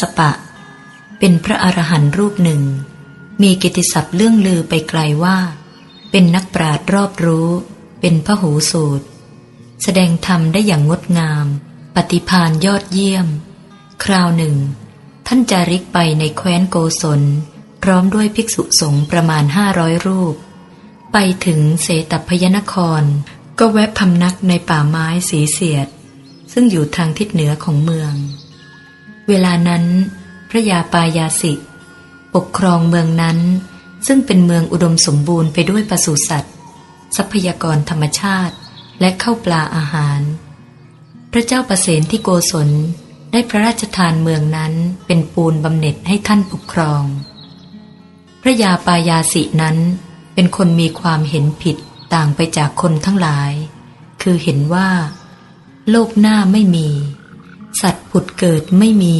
สปะ เป็นพระอรหันต์รูปหนึ่ง มีกิติศัพท์เรื่องลือไปไกลว่า เป็นนักปราชญ์รอบรู้ เป็นพระหูสูตร แสดงธรรมได้อย่างงดงาม ปฏิพานยอดเยี่ยม คราวหนึ่ง ท่านจาริกไปในแคว้นโกศล พร้อมด้วยภิกษุสงฆ์ประมาณห้าร้อยรูป ไปถึงเสตพยนคร ก็แวะพำนักในป่าไม้สีเสียด ซึ่งอยู่ทางทิศเหนือของเมือง เวลานั้น พระยาปายาสิปกครองเมืองนั้น ซึ่งเป็นเมืองอุดมสมบูรณ์ไปด้วยปศุสัตว์ ทรัพยากรธรรมชาติและข้าวปลาอาหาร พระเจ้าประเสนที่โกศลได้พระราชทานเมืองนั้นเป็นปูนบำเหน็จให้ท่านปกครอง พระยาปายาสินั้นเป็นคนมีความเห็นผิดต่างไปจากคนทั้งหลาย คือเห็นว่า โลกหน้าไม่มี สัตว์ผุดเกิดไม่มี